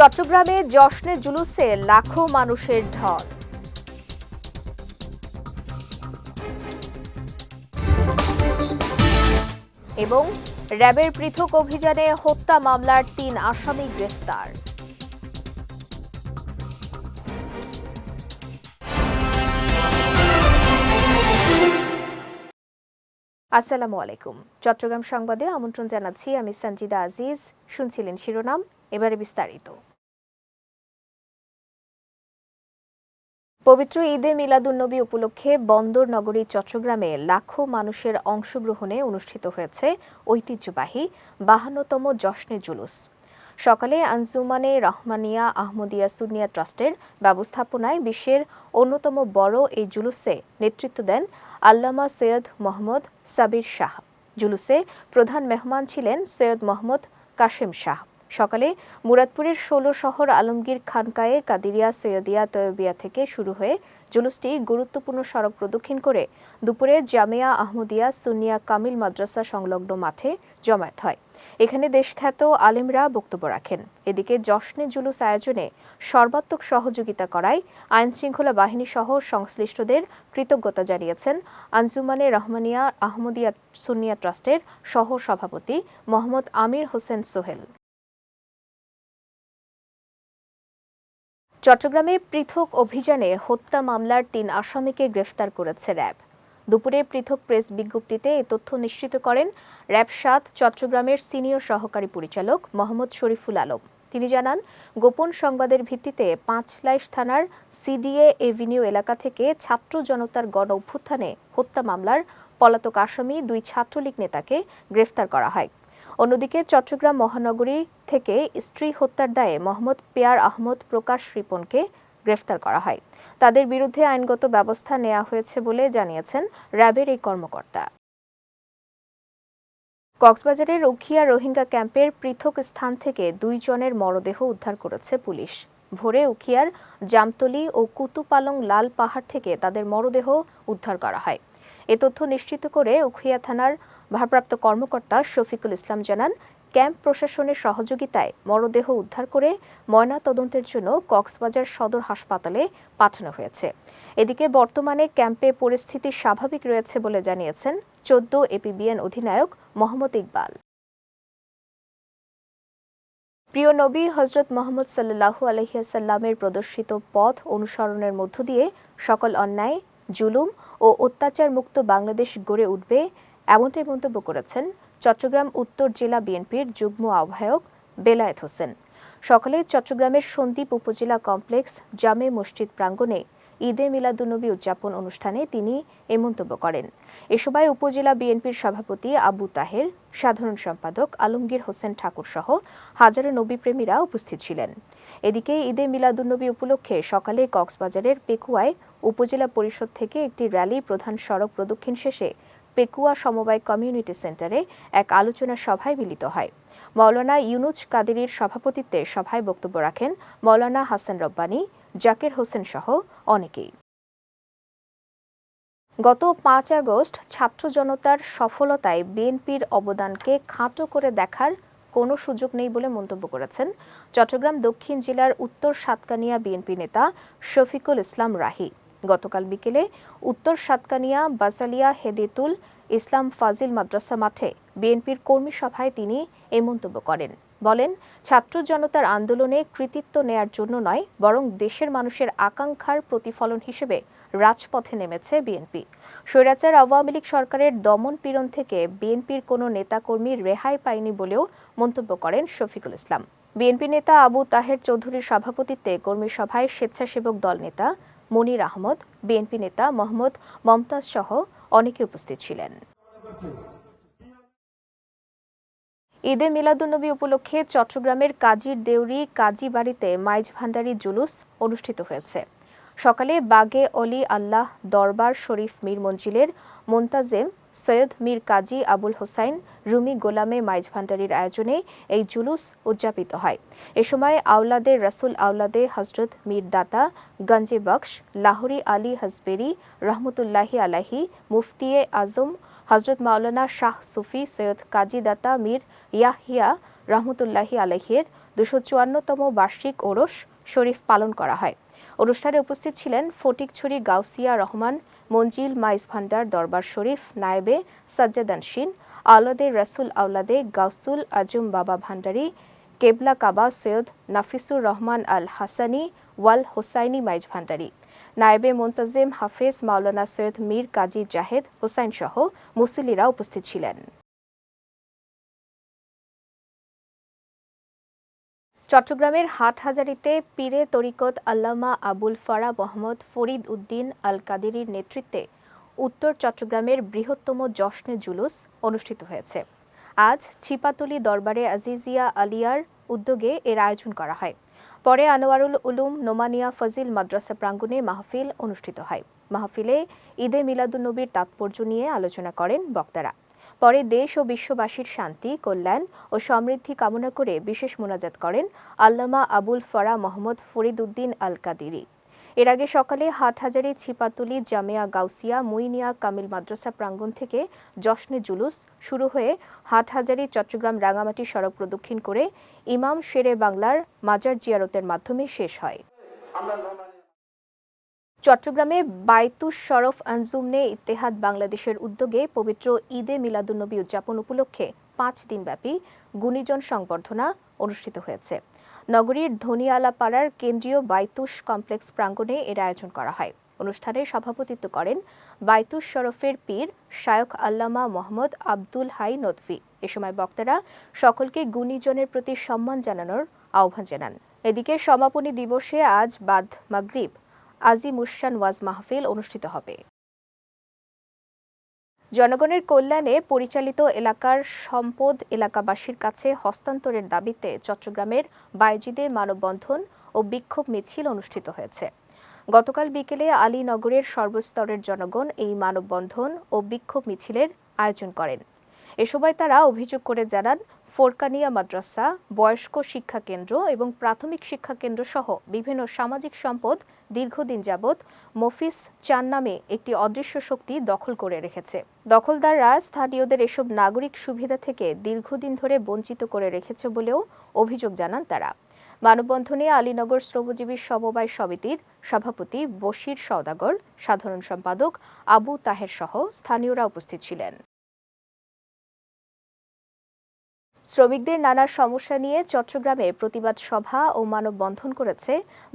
চট্টগ্রামে জশ্নে জুলুসে লাখো মানুষের ঢল। এবং র্যাবের পৃথক অভিযানে হত্যা মামলার তিন আসামি গ্রেফতার। আসসালামু আলাইকুম। চট্টগ্রাম সংবাদে আমন্ত্রণ জানাচ্ছি আমি সঞ্জিদা আজিজ। শুনছিলেন শিরোনাম, এবারে বিস্তারিত। পবিত্র ঈদে মিলাদুন্নবী উপলক্ষে বন্দর নগরী চট্টগ্রামে লাখো মানুষের অংশগ্রহণে অনুষ্ঠিত হয়েছে ঐতিহ্যবাহী বাহান্নতম জশ্নে জুলুস। সকালে আঞ্জুমানে রহমানিয়া আহমদিয়া সুনিয়া ট্রাস্টের ব্যবস্থাপনায় বিশ্বের অন্যতম বড় এই জুলুসে নেতৃত্ব দেন আল্লামা সৈয়দ মোহাম্মদ সাবির শাহ। জুলুসে প্রধান মেহমান ছিলেন সৈয়দ মোহাম্মদ কাশেম শাহ। সকালে মুরাদপুরের ষোলো শহর আলমগীর খানকায়ে কাদিরিয়া সৈয়দিয়া তয়বিয়া থেকে শুরু হয়ে জুলুসটি গুরুত্বপূর্ণ সড়ক প্রদক্ষিণ করে দুপুরে জামিয়া আহমদিয়া সুনিয়া কামিল মাদ্রাসা সংলগ্ন মাঠে জমায়েত হয়। এখানে দেশখ্যাত আলেমরা বক্তব্য রাখেন। এদিকে জশ্নে জুলুস আয়োজনে সর্বাত্মক সহযোগিতা করায় আইন শৃঙ্খলা বাহিনী সহ সংশ্লিষ্টদের কৃতজ্ঞতা জানিয়েছেন আঞ্জুমানে রহমানিয়া আহমদিয়া সুনিয়া ট্রাস্টের সহ সভাপতি মোহাম্মদ আমির হোসেন সোহেল। চট্টগ্রামে পৃথক অভিযানে হত্যা মামলার তিন আসামিকে গ্রেফতার করেছে র্যাব। দুপুরে পৃথক প্রেস বিজ্ঞপ্তিতে এ তথ্য নিশ্চিত করেন র্যাব সাত চট্টগ্রামের সিনিয়র সহকারী পরিচালক মোহাম্মদ শরীফুল আলম। তিনি জানান, গোপন সংবাদের ভিত্তিতে পাঁচলাইশ থানার সিডিএ এভিনিউ এলাকা থেকে ছাত্র জনতার গণ অভ্যুত্থানে হত্যা মামলার পলাতক আসামি দুই ছাত্রলীগ নেতাকে গ্রেফতার করা হয়। অন্যদিকে চট্টগ্রাম মহানগরী থেকে স্ত্রী হত্যার দায়ে মোহাম্মদ পেয়ার আহমদ প্রকাশ রিপনকে গ্রেফতার করা হয়। তাদের বিরুদ্ধে আইনগত ব্যবস্থা নেওয়া হয়েছে বলে জানিয়েছেন র্যাবের এই কর্মকর্তা। কক্সবাজারের উখিয়া রোহিঙ্গা ক্যাম্পের পৃথক স্থান থেকে দুইজনের মরদেহ উদ্ধার করেছে পুলিশ। ভোরে উখিয়ার জামতলি ও কুতুপালং লাল পাহাড় থেকে তাদের মরদেহ উদ্ধার করা হয়। এ তথ্য নিশ্চিত করে উখিয়া থানার ভারপ্রাপ্ত কর্মকর্তা শফিকুল ইসলাম জানান, ক্যাম্প প্রশাসনের সহযোগিতায় মরদেহ উদ্ধার করে ময়না তদন্তের জন্য কক্সবাজার সদর হাসপাতালে পাঠানো হয়েছে। এদিকে বর্তমানে ক্যাম্পে পরিস্থিতি স্বাভাবিক রয়েছে বলে জানিয়েছেন চোদ্দ এপিবিএন অধিনায়ক মোহাম্মদ ইকবাল। প্রিয় নবী হজরত মোহাম্মদ সাল্লাহু আলহিয়াসাল্লামের প্রদর্শিত পথ অনুসরণের মধ্য দিয়ে সকল অন্যায়, জুলুম ও অত্যাচার মুক্ত বাংলাদেশ গড়ে উঠবে এমনটাই মন্তব্য করেছেন চট্টগ্রাম উত্তর জেলা বিএনপির যুগ্ম আহ্বায়ক বেলায়েত হোসেন। সকালে চট্টগ্রামের সন্দ্বীপ উপজেলা কমপ্লেক্স জামে মসজিদ প্রাঙ্গণে ঈদে মিলাদুনবী উদযাপন অনুষ্ঠানে তিনি এ মন্তব্য করেন। এ সময় উপজেলা বিএনপির সভাপতি আবু তাহের, সাধারণ সম্পাদক আলমগীর হোসেন ঠাকুর সহ হাজারো নবীপ্রেমীরা উপস্থিত ছিলেন। এদিকে ঈদে মিলাদুন্নবী উপলক্ষে সকালে কক্সবাজারের পেকুয়ায় উপজেলা পরিষদ থেকে একটি র্যালি প্রধান সড়ক প্রদক্ষিণ শেষে পেকুয়া সমবায় কমিউনিটি সেন্টারে এক আলোচনা সভায় মিলিত হয়। মৌলানা ইউনুজ কাদেরির সভাপতিত্বে সভায় বক্তব্য রাখেন মৌলানা হাসান রব্বানী, জাকির হোসেন সহ অনেকেই। গত পাঁচ আগস্ট ছাত্র জনতার সফলতায় বিএনপির অবদানকে খাটো করে দেখার কোনো সুযোগ নেই বলে মন্তব্য করেছেন চট্টগ্রাম দক্ষিণ জেলার উত্তর সাতকানিয়া বিএনপি নেতা শফিকুল ইসলাম রাহি। গতকাল বিকেলে উত্তর সাতকানিয়া বাসালিয়া হেদেতুল ইসলাম ফাজিল মাদ্রাসা মাঠে বিএনপির কর্মী সভায় তিনি এই মন্তব্য করেন। বলেন, ছাত্র জনতার আন্দোলনে কৃতিত্ব নেয়ার জন্য নয়, বরং দেশের মানুষের আকাঙ্ক্ষার প্রতিফলন হিসেবে রাজপথে নেমেছে বিএনপি। স্বৈরাচার আওয়ামী লীগ সরকারের দমন পীড়ন থেকে বিএনপির কোনো নেতাকর্মী রেহাই পায়নি বলেও মন্তব্য করেন শফিকুল ইসলাম। বিএনপি নেতা আবু তাহের চৌধুরীর সভাপতিত্বে কর্মী সভায় স্বেচ্ছাসেবক দল নেতা মনির আহমদ, বিএনপি নেতা মোহাম্মদ মমতাজ সহ অনেকে উপস্থিত ছিলেন। ঈদে মিলাদুন্নবী উপলক্ষে চট্টগ্রামের কাজীর দেউরি কাজী বাড়িতে মাইজ ভান্ডারী জুলুস অনুষ্ঠিত হয়েছে। সকালে বাগে অলি আল্লাহ দরবার শরীফ মীর মঞ্জিলের মোন্তাজেম সৈয়দ মীর কাজী আবুল হোসাইন রুমি গোলামে মাইজ ভান্ডারির আয়োজনে এই জুলুস উদযাপিত হয়। এ সময় আওলাদে রাসুল আওলাদে হজরত মীর দাতা গঞ্জে বক্স, লাহোরি আলী হজবেরি রহমতুল্লাহি আলাহি মুফতিয়ে আজম হজরত মাওলানা শাহ সুফি সৈয়দ কাজী দাতা মীর ইয়াহিয়া রহমতুল্লাহি আলহির দুশো চুয়ান্নতম বার্ষিক ওরস শরীফ পালন করা হয়। অনুষ্ঠানে উপস্থিত ছিলেন ফটিকছড়ি গাউসিয়া রহমান, মঞ্জিল মাইজ ভান্ডার দরবার শরীফ নায়েবে সাজ্জাদানসিন আওলাদে রাসুল আওলাদে গাউসুল আজম বাবা ভান্ডারী, কেবলা কাবা সৈয়দ নাফিসুর রহমান আল হাসানি, ওয়াল হোসাইনি মাইজ ভান্ডারী। নায়েবে মোন্তাজিম হাফেজ মাওলানা সৈয়দ মীর কাজী জাহেদ হোসাইন সহ মুসল্লিরা উপস্থিত ছিলেন। চট্টগ্রামের হাটহাজারিতে পীরে তরিকত আল্লামা আবুল ফারা মোহাম্মদ ফরিদ উদ্দিন আল কাদেরির নেতৃত্বে উত্তর চট্টগ্রামের বৃহত্তম জশ্নে জুলুস অনুষ্ঠিত হয়েছে। আজ ছিপাতলি দরবারে আজিজিয়া আলিয়ার উদ্যোগে এর আয়োজন করা হয়। পরে আনোয়ারুল উলুম, নোমানিয়া ফজিল মাদ্রাসা প্রাঙ্গণে মাহফিল অনুষ্ঠিত হয়। মাহফিলে ঈদে মিলাদুন্নবীর তাৎপর্য নিয়ে আলোচনা করেন বক্তারা। পরে দেশ ও বিশ্ববাসীর শান্তি, কল্যাণ ও সমৃদ্ধি কামনা করে বিশেষ মোনাজাত করেন আল্লামা আবুল ফরা মোহাম্মদ ফরিদ উদ্দিন আল কাদিরি এর আগে সকালে হাটহাজারি, ছিপাতুলি, জামিয়া, গাউসিয়া, মুইনিয়া, কামিল মাদ্রাসা প্রাঙ্গণ থেকে জশ্নে জুলুস শুরু হয়ে হাটহাজারি, চট্টগ্রাম রাঙামাটি সড়ক প্রদক্ষিণ করে ইমাম শেরে বাংলার মাজার জিয়ারতের মাধ্যমে শেষ হয়। চট্টগ্রামে বাইতুস শরফ আঞ্জুমনে ইত্তেহাদ বাংলাদেশের উদ্যোগে পবিত্র ঈদে মিলাদুন্নবী উদযাপন উপলক্ষে পাঁচ দিনব্যাপী গুণীজন সংবর্ধনা অনুষ্ঠিত হয়েছে। নগরীর ধনিয়ালা পাড়ার কেন্দ্রীয় বাইতুস কমপ্লেক্স প্রাঙ্গণে এর আয়োজন করা হয়। অনুষ্ঠানে সভাপতিত্ব করেন বাইতুস শরফের পীর শায়ক আল্লামা মোহাম্মদ আব্দুল হাই নদভি। এ সময় বক্তারা সকলকে গুণীজনের প্রতি সম্মান জানানোর আহ্বান জানান। এদিকে সমাপনী দিবসে আজ বাদ মাগরিব আজিমুসান ওয়াজ মাহফিল অনুষ্ঠিত হবে। জনগণের কল্যাণে পরিচালিত এলাকার সম্পদ এলাকাবাসীর কাছে হস্তান্তরের দাবিতে চট্টগ্রামের বায়জিদে মানববন্ধন ও বিক্ষোভ মিছিল অনুষ্ঠিত হয়েছে। গতকাল বিকেলে আলীনগরের সর্বস্তরের জনগণ এই মানববন্ধন ও বিক্ষোভ মিছিলের আয়োজন করেন। এ সময় তারা অভিযোগ করে জানান ফোরকানিয়া মাদ্রাসা, বয়স্ক শিক্ষা কেন্দ্র এবং প্রাথমিক শিক্ষা কেন্দ্র সহ বিভিন্ন সামাজিক সম্পদ দীর্ঘদিন যাবৎ মফিস চান নামে একটি অদৃশ্য শক্তি দখল করে রেখেছে। দখলদাররা স্থানীয়দের এসব নাগরিক সুবিধা থেকে দীর্ঘদিন ধরে বঞ্চিত করে রেখেছে বলেও অভিযোগ জানান তারা। মানববন্ধনে আলীনগর শ্রমজীবী সমবায় সমিতির সভাপতি বশির সওদাগর, সাধারণ সম্পাদক আবু তাহের সহ স্থানীয়রা উপস্থিত ছিলেন। শ্রমিকদের নানা সমস্যা নিয়ে চট্টগ্রামে প্রতিবাদ সভা ও মানববন্ধন করেছে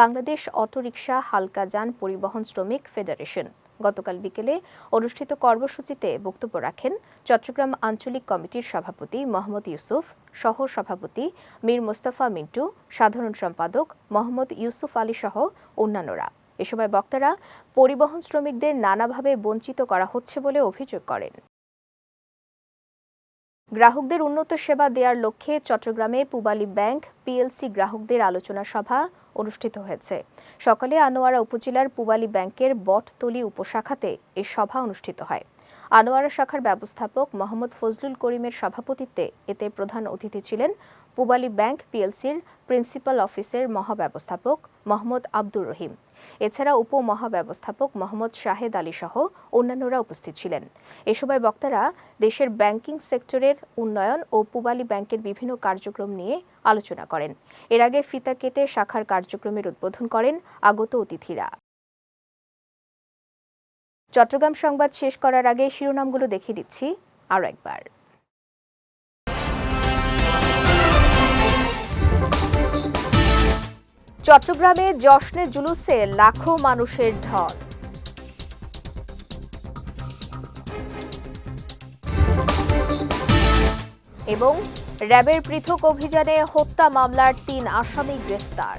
বাংলাদেশ অটোরিকশা হালকা যান পরিবহন শ্রমিক ফেডারেশন। গতকাল বিকেলে অনুষ্ঠিত কর্মসূচিতে বক্তব্য রাখেন চট্টগ্রাম আঞ্চলিক কমিটির সভাপতি মোহাম্মদ ইউসুফ সহ সভাপতি মীর মোস্তফা মিন্টু, সাধারণ সম্পাদক মোহাম্মদ ইউসুফ আলী সহ অন্যান্যরা। এ সময় বক্তারা পরিবহন শ্রমিকদের নানাভাবে বঞ্চিত করা হচ্ছে বলে অভিযোগ করেন। গ্রাহকদের উন্নত সেবা দেওয়ার লক্ষ্যে চট্টগ্রামে পুবালি ব্যাংক, পিএলসি গ্রাহকদের আলোচনা সভা অনুষ্ঠিত হয়েছে। সকালে আনোয়ারা উপজেলার পুবালি ব্যাংকের বটতলি উপশাখাতে এই সভা অনুষ্ঠিত হয়। আনোয়ারা শাখার ব্যবস্থাপক মোহাম্মদ ফজলুল করিমের সভাপতিত্বে এতে প্রধান অতিথি ছিলেন পুবালি ব্যাংক, পিএলসির প্রিন্সিপাল অফিসের মহাব্যবস্থাপক মোহাম্মদ আব্দুর রহিম। এছাড়া উপ মহাব্যবস্থাপক মোহাম্মদ শাহেদ আলী সহ অন্যান্যরা উপস্থিত ছিলেন। এ সময় বক্তারা দেশের ব্যাংকিং সেক্টরের উন্নয়ন ও পুবালি ব্যাংকের বিভিন্ন কার্যক্রম নিয়ে আলোচনা করেন। এর আগে ফিতা কেটে শাখার কার্যক্রমের উদ্বোধন করেন আগত অতিথিরা। চট্টগ্রাম সংবাদ শেষ করার আগে শিরোনামগুলো দেখিয়ে দিচ্ছি আরও একবার। চট্টগ্রামে জশ্নে জুলুসে লাখো মানুষের ঢল। এবং র্যাবের পৃথক অভিযানে হত্যা মামলার তিন আসামি গ্রেফতার।